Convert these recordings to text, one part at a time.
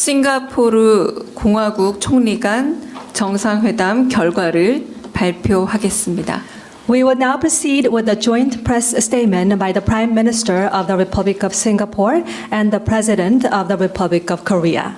싱가포르 공화국 총리 간 정상회담 결과를 발표하겠습니다. We will now proceed with the joint press statement by the Prime Minister of the Republic of Singapore and the President of the Republic of Korea.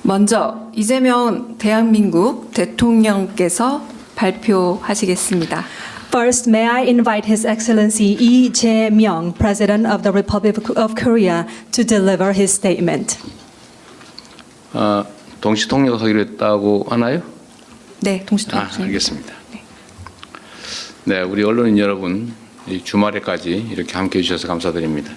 먼저 이재명 대한민국 대통령께서 발표하시겠습니다. First, may I invite His Excellency Lee Jae-myung, President of the Republic of Korea, to deliver his statement. 아, 동시 통역하기로 했다고 하나요? 네, 아, 동시 통역. 알겠습니다. 네, 우리 언론인 여러분, 이 주말에까지 이렇게 함께 해 주셔서 감사드립니다.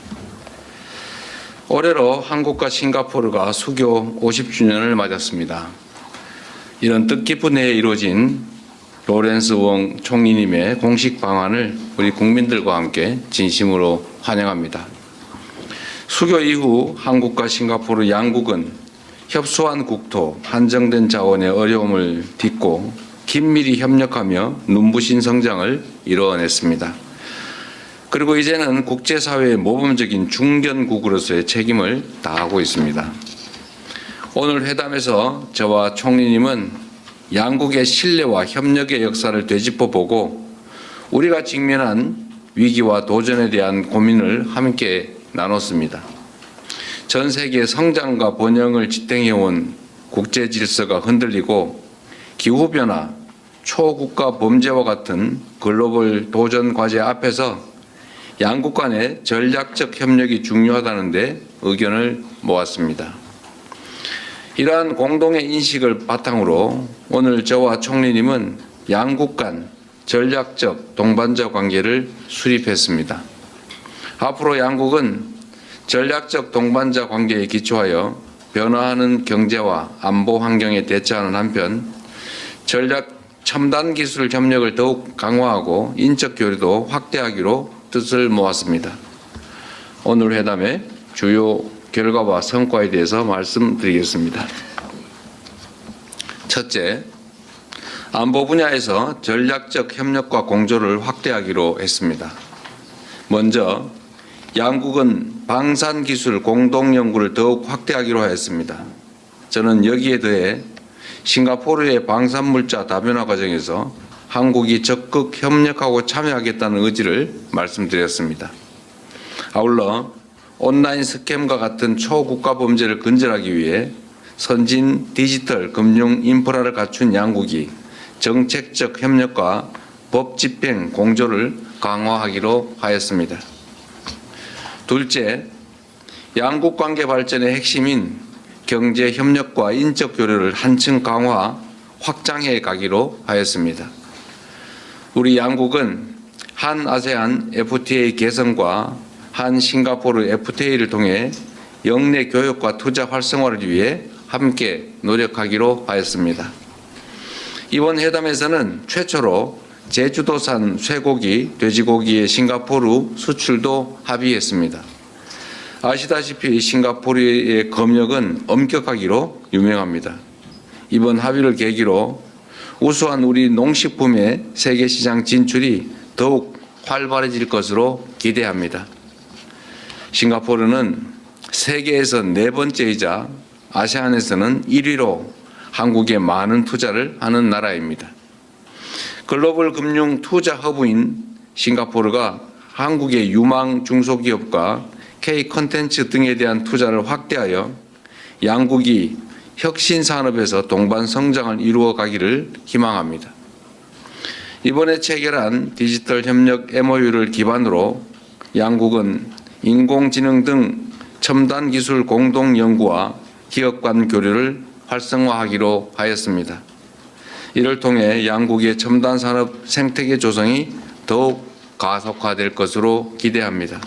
올해로 한국과 싱가포르가 수교 50주년을 맞았습니다. 이런 뜻깊은 해에 이루어진 로렌스 웡 총리님의 공식 방안을 우리 국민들과 함께 진심으로 환영합니다. 수교 이후 한국과 싱가포르 양국은 협소한 국토, 한정된 자원의 어려움을 딛고 긴밀히 협력하며 눈부신 성장을 이뤄냈습니다. 그리고 이제는 국제사회의 모범적인 중견국으로서의 책임을 다하고 있습니다. 오늘 회담에서 저와 총리님은 양국의 신뢰와 협력의 역사를 되짚어 보고 우리가 직면한 위기와 도전에 대한 고민을 함께 나눴습니다. 전 세계 성장과 번영을 지탱해온 국제 질서가 흔들리고 기후변화, 초국가 범죄와 같은 글로벌 도전 과제 앞에서 양국 간의 전략적 협력이 중요하다는데 의견을 모았습니다. 이러한 공동의 인식을 바탕으로 오늘 저와 총리님은 양국 간 전략적 동반자 관계를 수립했습니다. 앞으로 양국은 전략적 동반자 관계에 기초하여 변화하는 경제와 안보 환경에 대처하는 한편 전략 첨단 기술 협력을 더욱 강화하고 인적 교류도 확대하기로 뜻을 모았습니다. 오늘 회담의 주요 결과와 성과에 대해서 말씀드리겠습니다. 첫째, 안보 분야에서 전략적 협력과 공조를 확대하기로 했습니다. 먼저 양국은 방산 기술 공동 연구를 더욱 확대하기로 했습니다. 저는 여기에 더해 싱가포르의 방산 물자 다변화 과정에서 한국이 적극 협력하고 참여하겠다는 의지를 말씀드렸습니다. 아울러 온라인 스캠과 같은 초국가 범죄를 근절하기 위해 선진 디지털 금융 인프라를 갖춘 양국이 정책적 협력과 법 집행 공조를 강화하기로 하였습니다. 둘째, 양국 관계 발전의 핵심인 경제 협력과 인적 교류를 한층 강화, 확장해 가기로 하였습니다. 우리 양국은 한 아세안 FTA 개선과 한 싱가포르 FTA를 통해 영내 교역과 투자 활성화를 위해 함께 노력하기로 하였습니다. 이번 회담에서는 최초로 제주도산 쇠고기, 돼지고기의 싱가포르 수출도 합의했습니다. 아시다시피 싱가포르의 검역은 엄격하기로 유명합니다. 이번 합의를 계기로 우수한 우리 농식품의 세계 시장 진출이 더욱 활발해질 것으로 기대합니다. 싱가포르는 세계에서 네 번째이자 아세안에서는 1위로 한국에 많은 투자를 하는 나라입니다. 글로벌 금융 투자 허브인 싱가포르가 한국의 유망 중소기업과 K 컨텐츠 등에 대한 투자를 확대하여 양국이 혁신 산업에서 동반 성장을 이루어 가기를 희망합니다. 이번에 체결한 디지털 협력 MOU를 기반으로 양국은 인공지능 등 첨단 기술 공동 연구와 기업 간 교류를 활성화하기로 하였습니다. 이를 통해 양국의 첨단 산업 생태계 조성이 더욱 가속화될 것으로 기대합니다.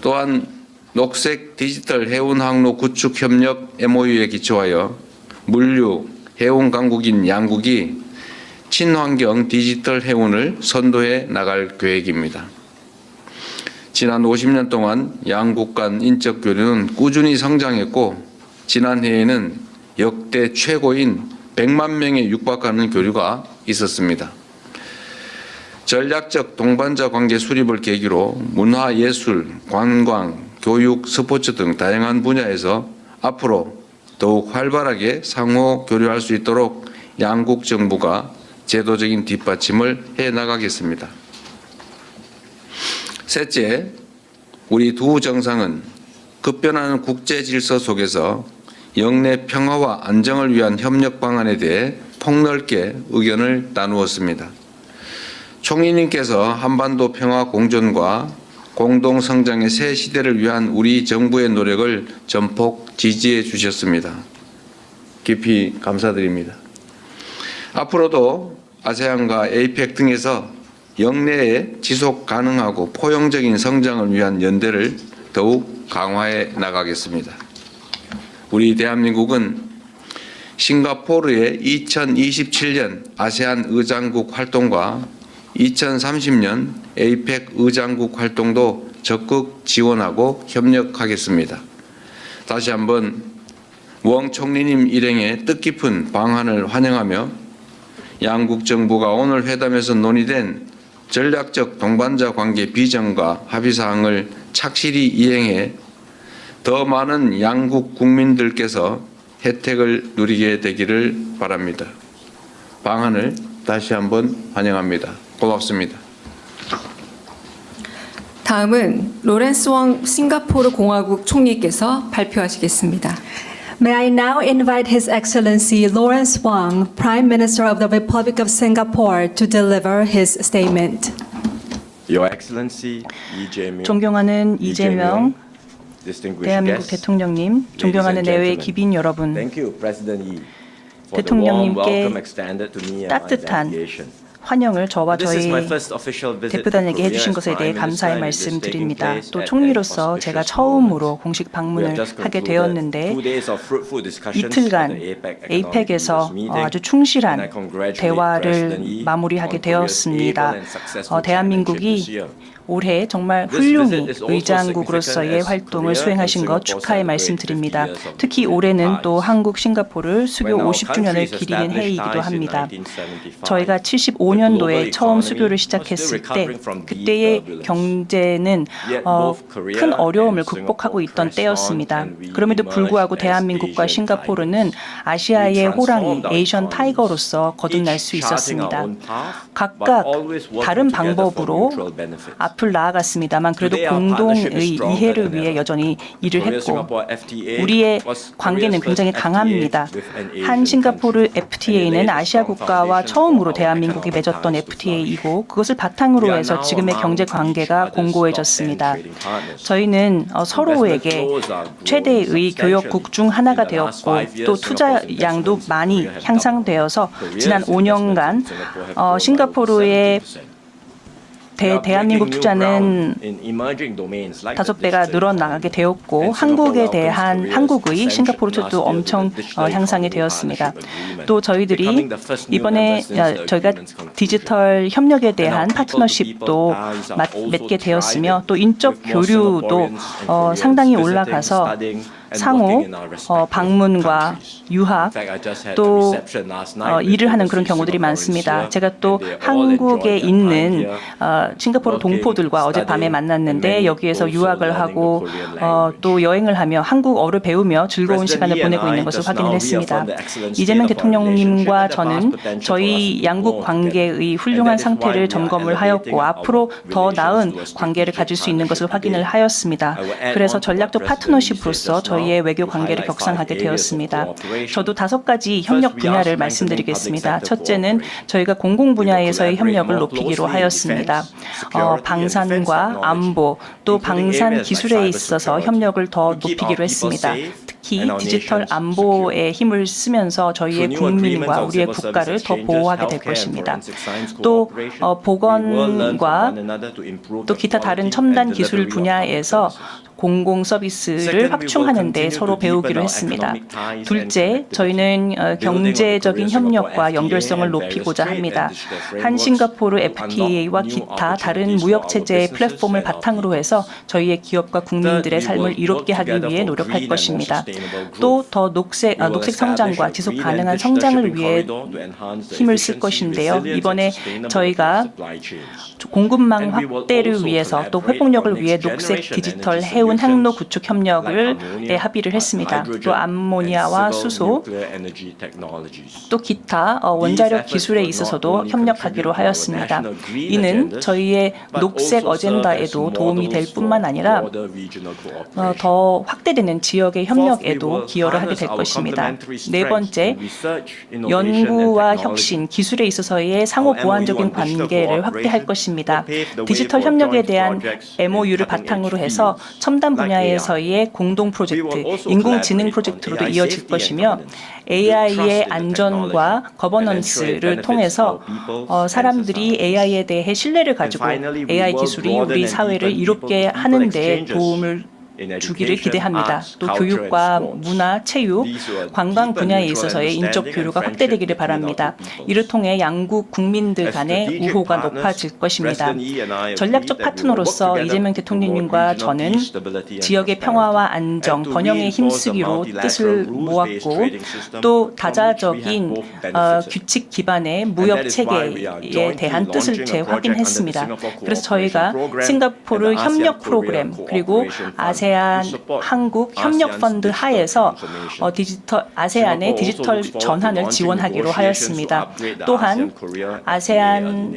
또한 녹색 디지털 해운 항로 구축 협력 MOU에 기초하여 물류 해운 강국인 양국이 친환경 디지털 해운을 선도해 나갈 계획입니다. 지난 50년 동안 양국 간 인적 교류는 꾸준히 성장했고 지난해에는 역대 최고인 100만 명에 육박하는 교류가 있었습니다. 전략적 동반자 관계 수립을 계기로 문화 예술, 관광, 교육, 스포츠 등 다양한 분야에서 앞으로 더욱 활발하게 상호 교류할 수 있도록 양국 정부가 제도적인 뒷받침을 해 나가겠습니다. 셋째, 우리 두 정상은 급변하는 국제 질서 속에서 영내 평화와 안정을 위한 협력 방안에 대해 폭넓게 의견을 나누었습니다. 총리님께서 한반도 평화 공존과 공동 성장의 새 시대를 위한 우리 정부의 노력을 전폭 지지해 주셨습니다. 깊이 감사드립니다. 앞으로도 아세안과 에이펙 등에서 영내의 지속 가능하고 포용적인 성장을 위한 연대를 더욱 강화해 나가겠습니다. 우리 대한민국은 싱가포르의 2027년 아세안 의장국 활동과 2030년 에이펙 의장국 활동도 적극 지원하고 협력하겠습니다. 다시 한번 웡 총리님 일행의 뜻깊은 방안을 환영하며 양국 정부가 오늘 회담에서 논의된 전략적 동반자 관계 비전과 합의 사항을 착실히 이행해 더 많은 양국 국민들께서 혜택을 누리게 되기를 바랍니다. 방안을 다시 한번 환영합니다. 고맙습니다. 다음은 로렌스 왕 싱가포르 공화국 총리께서 발표하시겠습니다. May I now invite His Excellency Lawrence Wang, Prime Minister of the Republic of Singapore, to deliver his statement. Your Excellency Jae-myung, 존경하는 이재명 대한민국 대통령님, 존경하는 and 내외 gentlemen. 기빈 여러분, 대통령님께 따뜻한. 환영을 저와 저희 대표단에게 해주신 것에 대해 감사의 말씀 드립니다. 또 총리로서 제가 처음으로. 공식 방문을 하게 되었는데 이틀간 에이펙에서 아주 충실한 대화를 마무리하게 되었습니다. 어, 대한민국이. 올해 정말 훌륭히 의장국으로서의 활동을 수행하신 것 축하의 말씀드립니다. 50 years of 특히 올해는 또. 한국 싱가포르 수교 When our 50주년을 countries 기리는 해이기도 합니다. 1975, 저희가 the 75년도에 global 처음 수교를 시작했을 때 그때의. 경제는 어, 큰 어려움을 극복하고 있던 때였습니다. 그럼에도 불구하고 대한민국과 싱가포르는. 아시아의 호랑이, 에이션 타이거로서 거듭날 수 있었습니다. 각각 다른 방법으로 benefits. 앞을 나아갔습니다만 그래도 공동의 이해를 위해. 여전히 일을 했고 우리의 관계는 굉장히 강합니다. 한 싱가포르 FTA는 아시아 국가와 처음으로 대한민국이 맺었던. FTA이고 그것을 바탕으로 해서 지금의 경제 관계가 공고해졌습니다. 10 trading partners. 저희는 어, 서로에게 최대의 교역국 중 하나가 되었고 또 투자 양도 많이 향상되어서. 지난 Korea's 5년간 investments in Singapore have 어, grown by 싱가포르의 over 70%. 대, 대한민국 투자는 다섯 배가 늘어나게 되었고 한국에 대한 한국의 싱가포르 투자도 엄청 어, 향상이 되었습니다. 또 저희들이 이번에 어, 저희가 디지털 협력에 대한 파트너십도 마- 맺게 되었으며 또 인적 교류도 어, 상당히 올라가서 상호 어, 방문과 유학 또 어, 일을 하는 그런 경우들이 많습니다. 제가 또 한국에 있는 어, 싱가포르 동포들과 어젯밤에 만났는데 여기에서 유학을 하고 어, 또 여행을 하며 한국어를 배우며 즐거운 시간을 보내고 있는 것을 확인을 했습니다. 이재명 대통령님과 저는 저희 양국 관계의 훌륭한 상태를 점검을 하였고 앞으로 더 나은 관계를 가질 수 있는 것을 확인을 하였습니다. 그래서 전략적 파트너십으로서 저희 의 외교 관계를 격상하게 되었습니다. 저도 다섯 가지 협력 분야를 말씀드리겠습니다. 첫째는 저희가 공공 분야에서의 협력을 높이기로 하였습니다. 어, 방산과 안보 또 방산 기술에 있어서 협력을 더 높이기로 했습니다. 특히 디지털 안보에 힘을 쓰면서 저희의 국민과 우리의 국가를 더 보호하게 될 것입니다. 또 어, 보건과 또 기타 다른 첨단 기술 분야에서 공공 서비스를 확충하는 데 서로 배우기로 했습니다. 둘째, 저희는 어, 경제적인 협력과 연결성을 높이고자 합니다. 한 싱가포르 FTA와 기타 다른 무역 체제의 플랫폼을 바탕으로 해서 저희의 기업과 국민들의 삶을 이롭게 하기 위해 노력할 것입니다. 또 더 녹색, 아, 녹색 성장과 지속 가능한 성장을 위해 힘을 쓸 것인데요. 이번에 저희가 공급망 확대를 위해서 또 회복력을 위해 녹색 디지털 해운 항로 구축 협력을 에 합의를 했습니다. 또 암모니아와 수소 또 기타 어, 원자력 기술에 있어서도 협력하기로 하였습니다. 이는 저희의 녹색 어젠다에도 도움이 될 뿐만 아니라 어, 더 확대되는 지역의 협력에도 기여를 하게 될 것입니다. 네 번째, 연구와 혁신, 기술에 있어서의 상호 보완적인 관계를 확대할 것입니다. 디지털 협력에 대한 MOU를 바탕으로 해서 첨단 분야에서의 공동 프로젝트, 인공지능 프로젝트로도 이어질 것이며 AI의 안전과 거버넌스를 통해서 어, 사람들이 AI에 대해 신뢰를 가지고 AI 기술이 우리 사회를 이롭게 하는 데 도움을 주기를 기대합니다. 또 교육과 문화, 체육, 관광 분야에 있어서의 인적 교류가 확대되기를 바랍니다. 이를 통해 양국 국민들 간의 우호가 높아질 것입니다. 전략적 파트너로서 이재명 대통령님과 저는 지역의 평화와 안정, 번영에 힘쓰기로 뜻을 모았고 또 다자적인 어, 규칙 기반의 무역 체계에 대한 뜻을 재확인했습니다. 그래서 저희가 싱가포르 협력 프로그램 그리고 아세안 한국 협력 펀드 하에서 어, 디지털 아세안의 디지털 전환을 지원하기로 하였습니다. 또한 아세안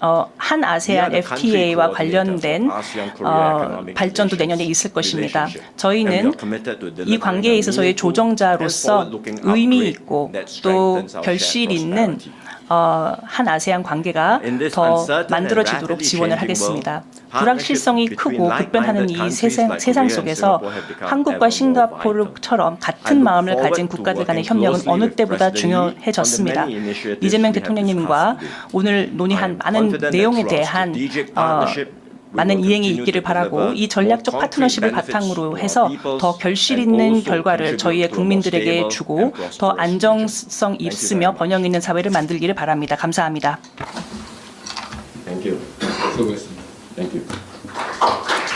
어, 한 아세안 FTA와 관련된 어, 발전도 내년에 있을 것입니다. 저희는 이 관계에 있어서의 조정자로서 의미 있고 또 결실 있는 어, 한 아세안 관계가 더 만들어지도록 지원을 하겠습니다. 불확실성이 크고 급변하는 이 세상, 세상 속에서 한국과 싱가포르처럼 같은 마음을 가진 국가들 간의 협력은 어느 때보다 중요해졌습니다. 이재명 대통령님과 오늘 논의한 많은 내용에 대한 어, 많은 이행이 있기를 바라고 이 전략적 파트너십을 바탕으로 해서 더 결실 있는 결과를 저희의 국민들에게 주고 더 안정성 있으며 번영 있는 사회를 만들기를 바랍니다. 감사합니다. Thank you. 수고했습니다. Thank you.